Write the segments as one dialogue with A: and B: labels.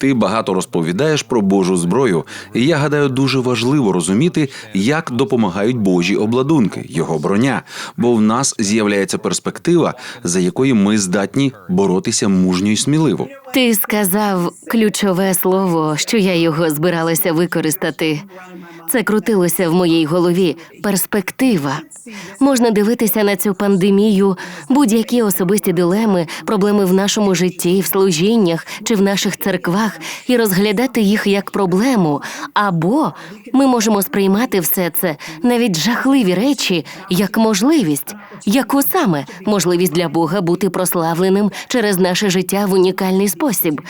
A: Ти багато розповідаєш про Божу зброю, і я гадаю, дуже важливо розуміти, як допомагають Божі обладунки, його броня. Бо в нас з'являється перспектива, за якою ми здатні боротися мужньо й сміливо.
B: Ти сказав ключове слово, що я його збиралася використати. Це крутилося в моїй голові. Перспектива. Можна дивитися на цю пандемію, будь-які особисті дилеми, проблеми в нашому житті, в служіннях чи в наших церквах, і розглядати їх як проблему. Або ми можемо сприймати все це, навіть жахливі речі, як можливість. Яку саме можливість для Бога бути прославленим через наше життя в унікальний спосіб?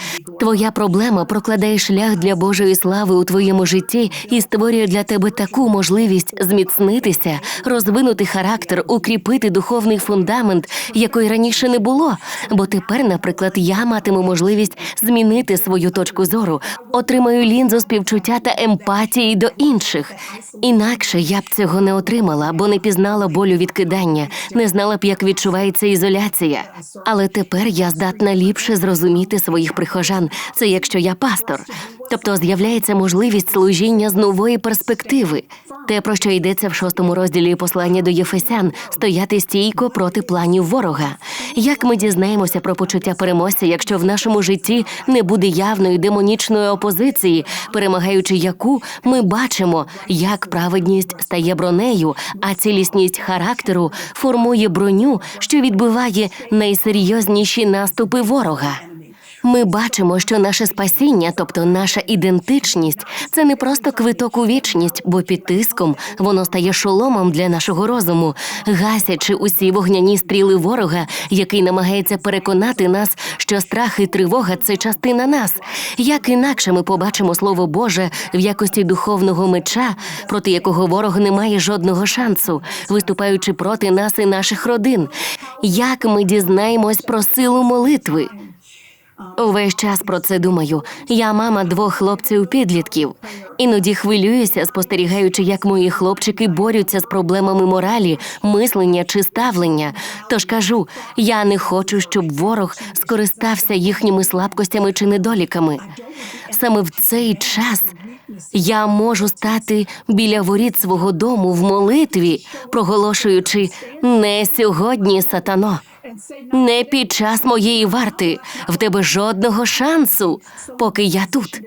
B: Твоя проблема прокладає шлях для Божої слави у твоєму житті і створює для тебе таку можливість зміцнитися, розвинути характер, укріпити духовний фундамент, якої раніше не було. Бо тепер, наприклад, я матиму можливість змінити свою точку зору, отримаю лінзу співчуття та емпатії до інших. Інакше я б цього не отримала, бо не пізнала болю відкидання, не знала б, як відчувається ізоляція. Але тепер я здатна ліпше зрозуміти своїх прихожан. Це якщо я пастор. Тобто з'являється можливість служіння з нової перспективи. Те, про що йдеться в шостому розділі послання до Єфесян, стояти стійко проти планів ворога. Як ми дізнаємося про почуття переможця, якщо в нашому житті не буде явної демонічної опозиції, перемагаючи яку ми бачимо, як праведність стає бронею, а цілісність характеру формує броню, що відбиває найсерйозніші наступи ворога. Ми бачимо, що наше спасіння, тобто наша ідентичність, це не просто квиток у вічність, бо під тиском воно стає шоломом для нашого розуму, гасячи усі вогняні стріли ворога, який намагається переконати нас, що страх і тривога це частина нас. Як інакше ми побачимо слово Боже в якості духовного меча, проти якого ворог не має жодного шансу, виступаючи проти нас і наших родин. Як ми дізнаємось про силу молитви? Увесь час про це думаю. Я мама двох хлопців-підлітків. Іноді хвилююся, спостерігаючи, як мої хлопчики борються з проблемами моралі, мислення чи ставлення. Тож кажу, я не хочу, щоб ворог скористався їхніми слабкостями чи недоліками. Саме в цей час я можу стати біля воріт свого дому в молитві, проголошуючи не сьогодні, сатано. Не під час моєї варти в тебе жодного шансу, поки я тут.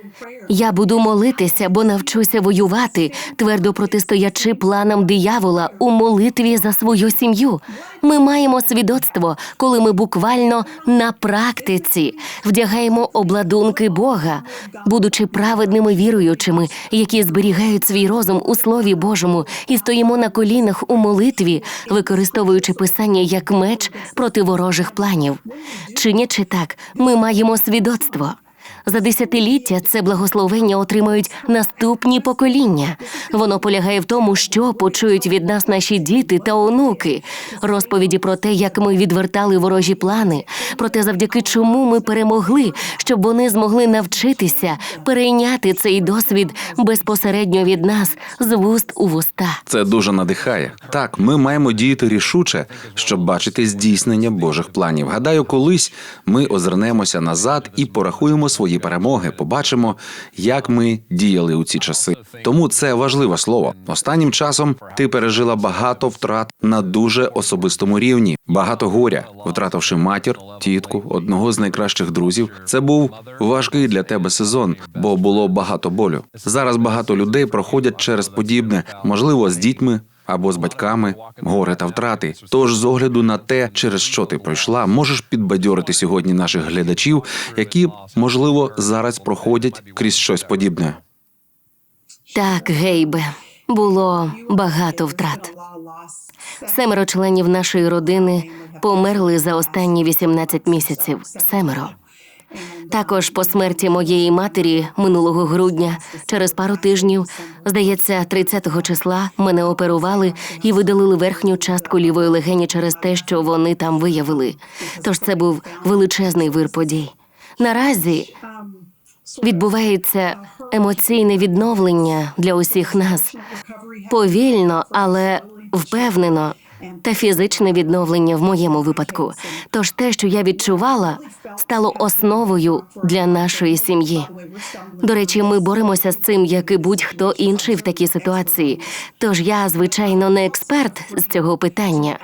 B: Я буду молитися, бо навчуся воювати, твердо протистоячи планам диявола у молитві за свою сім'ю. Ми маємо свідоцтво, коли ми буквально на практиці вдягаємо обладунки Бога, будучи праведними віруючими, які зберігають свій розум у Слові Божому, і стоїмо на колінах у молитві, використовуючи писання як меч проти ворожих планів. Чинячи так, ми маємо свідоцтво. За десятиліття це благословення отримають наступні покоління. Воно полягає в тому, що почують від нас наші діти та онуки, розповіді про те, як ми відвертали ворожі плани, про те, завдяки чому ми перемогли, щоб вони змогли навчитися перейняти цей досвід безпосередньо від нас з вуст у вуста.
A: Це дуже надихає. Так, ми маємо діяти рішуче, щоб бачити здійснення Божих планів. Гадаю, колись ми озирнемося назад і порахуємо свої перемоги, побачимо, як ми діяли у ці часи. Тому це важливе слово. Останнім часом ти пережила багато втрат на дуже особистому рівні, багато горя, втративши матір, тітку, одного з найкращих друзів. Це був важкий для тебе сезон, бо було багато болю. Зараз багато людей проходять через подібне, можливо, з дітьми. Або з батьками горе та втрати. Тож, з огляду на те, через що ти пройшла, можеш підбадьорити сьогодні наших глядачів, які можливо зараз проходять крізь щось подібне.
B: Так, Гейбе, було багато втрат. Семеро членів нашої родини померли за останні 18 місяців. Семеро. Також по смерті моєї матері минулого грудня, через пару тижнів, здається, 30-го числа мене оперували і видалили верхню частку лівої легені через те, що вони там виявили. Тож це був величезний вир подій. Наразі відбувається емоційне відновлення для усіх нас повільно, але впевнено. Та фізичне відновлення в моєму випадку. Тож те, що я відчувала, стало основою для нашої сім'ї. До речі, ми боремося з цим, як і будь-хто інший в такій ситуації. Тож я, звичайно, не експерт з цього питання,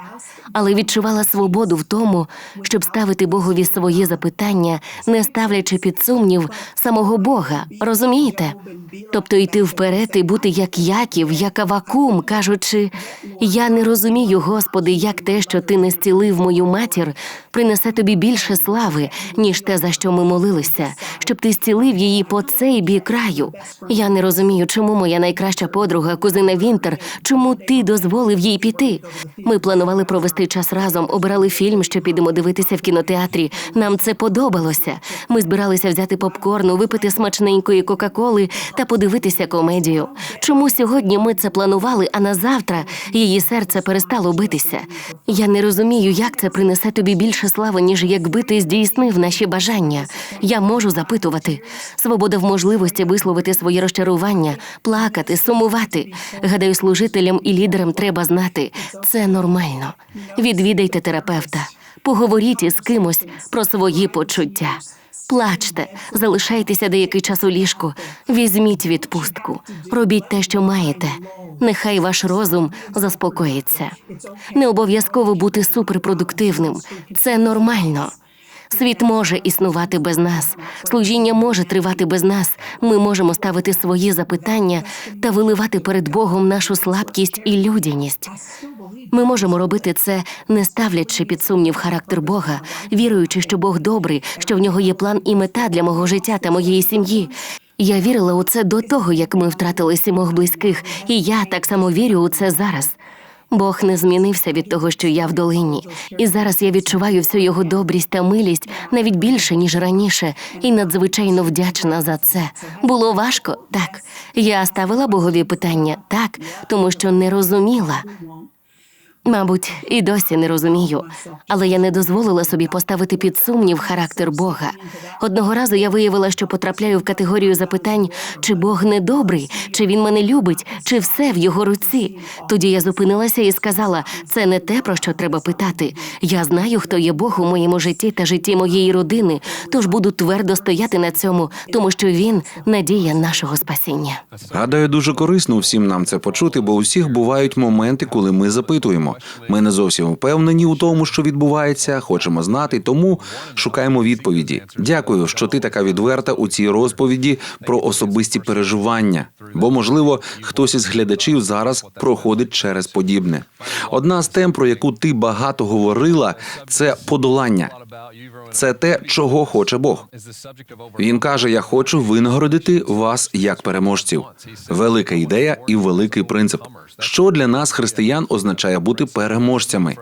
B: але відчувала свободу в тому, щоб ставити Богові свої запитання, не ставлячи під сумнів самого Бога. Розумієте? Тобто йти вперед і бути як Яків, як Авакум, кажучи: я не розумію, Господи, як те, що ти не зцілив мою матір, принесе тобі більше слави, ніж те, за що ми молилися, щоб ти зцілив її по цей бік краю. Я не розумію, чому моя найкраща подруга, кузина Вінтер, чому ти дозволив їй піти. Ми планували провести час разом, обирали фільм, що підемо дивитися в кінотеатрі. Нам це подобалося. Ми збиралися взяти попкорну, випити смачненької кока-коли та подивитися комедію. Чому сьогодні ми це планували, а на завтра її серце перестало битися? Я не розумію, як це принесе тобі більше слави, ніж якби ти здійснив наші бажання. Я можу запитувати. Свобода в можливості висловити свої розчарування, плакати, сумувати. Гадаю, служителям і лідерам треба знати. Це нормально. Відвідайте терапевта, поговоріть із кимось про свої почуття. Плачте, залишайтеся деякий час у ліжку, візьміть відпустку, робіть те, що маєте. Нехай ваш розум заспокоїться. Не обов'язково бути суперпродуктивним. Це нормально. Світ може існувати без нас, служіння може тривати без нас. Ми можемо ставити свої запитання та виливати перед Богом нашу слабкість і людяність. Ми можемо робити це, не ставлячи під сумнів характер Бога, віруючи, що Бог добрий, що в нього є план і мета для мого життя та моєї сім'ї. Я вірила у це до того, як ми втратили сімох близьких, і я так само вірю у це зараз. Бог не змінився від того, що я в долині, і зараз я відчуваю всю його добрість та милість навіть більше ніж раніше, і надзвичайно вдячна за це. Було важко, так. Я ставила Богові питання так, тому що не розуміла. Мабуть, і досі не розумію, але я не дозволила собі поставити під сумнів характер Бога. Одного разу я виявила, що потрапляю в категорію запитань, чи Бог не добрий, чи він мене любить, чи все в його руці. Тоді я зупинилася і сказала: це не те, про що треба питати. Я знаю, хто є Бог у моєму житті та житті моєї родини, тож буду твердо стояти на цьому, тому що він надія нашого спасіння.
A: Гадаю, дуже корисно всім нам це почути, бо у всіх бувають моменти, коли ми запитуємо. Ми не зовсім впевнені у тому, що відбувається, хочемо знати, тому шукаємо відповіді. Дякую, що ти така відверта у цій розповіді про особисті переживання. Бо, можливо, хтось із глядачів зараз проходить через подібне. Одна з тем, про яку ти багато говорила, це подолання. Це те, чого хоче Бог. Він каже: Я хочу винагородити вас як переможців. Велика ідея і великий принцип. Що для нас, християн, означає бути переможцями?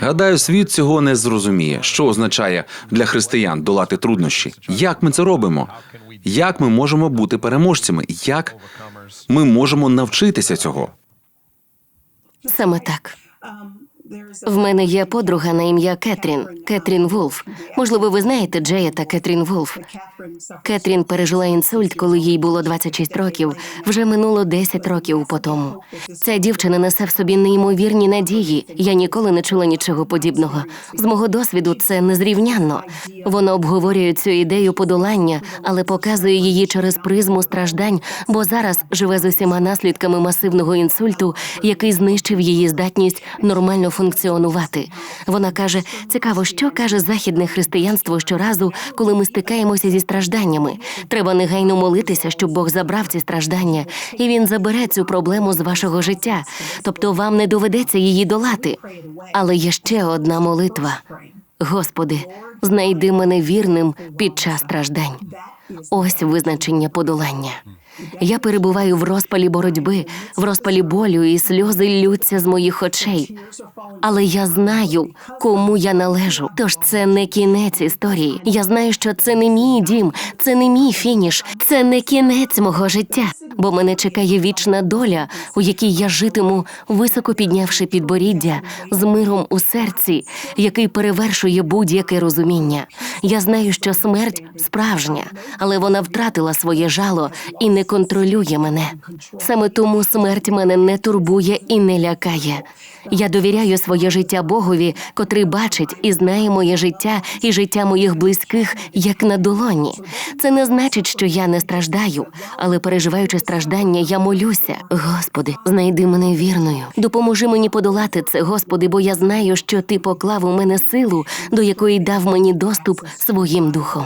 A: Гадаю, світ цього не зрозуміє. Що означає для християн долати труднощі? Як ми це робимо? Як ми можемо бути переможцями? Як ми можемо навчитися цього?
B: Саме так. В мене є подруга на ім'я Кетрін Кетрін Вулф. Можливо, ви знаєте Джея та Кетрін Вулф. Кетрін пережила інсульт, коли їй було 26 років. Вже минуло 10 років по тому. Ця дівчина несе в собі неймовірні надії. Я ніколи не чула нічого подібного. З мого досвіду це незрівнянно. Вона обговорює цю ідею подолання, але показує її через призму страждань, бо зараз живе з усіма наслідками масивного інсульту, який знищив її здатність нормально функціонувати. Вона каже: цікаво, що каже західне християнство щоразу, коли ми стикаємося зі стражданнями. Треба негайно молитися, щоб Бог забрав ці страждання, і він забере цю проблему з вашого життя. Тобто вам не доведеться її долати. Але є ще одна молитва. Господи, знайди мене вірним під час страждань. Ось визначення подолання. Я перебуваю в розпалі боротьби, в розпалі болю, і сльози ллються з моїх очей. Але я знаю, кому я належу. Тож це не кінець історії. Я знаю, що це не мій дім, це не мій фініш, це не кінець мого життя. Бо мене чекає вічна доля, у якій я житиму, високо піднявши підборіддя з миром у серці, який перевершує будь-яке розуміння. Я знаю, що смерть справжня, але вона втратила своє жало і не контролює мене. Саме тому смерть мене не турбує і не лякає. Я довіряю своє життя Богові, котрий бачить і знає моє життя і життя моїх близьких як на долоні. Це не значить, що я не страждаю, але переживаючи страждання, я молюся. Господи, знайди мене вірною. Допоможи мені подолати це, Господи, бо я знаю, що ти поклав у мене силу, до якої дав мені доступ своїм духом.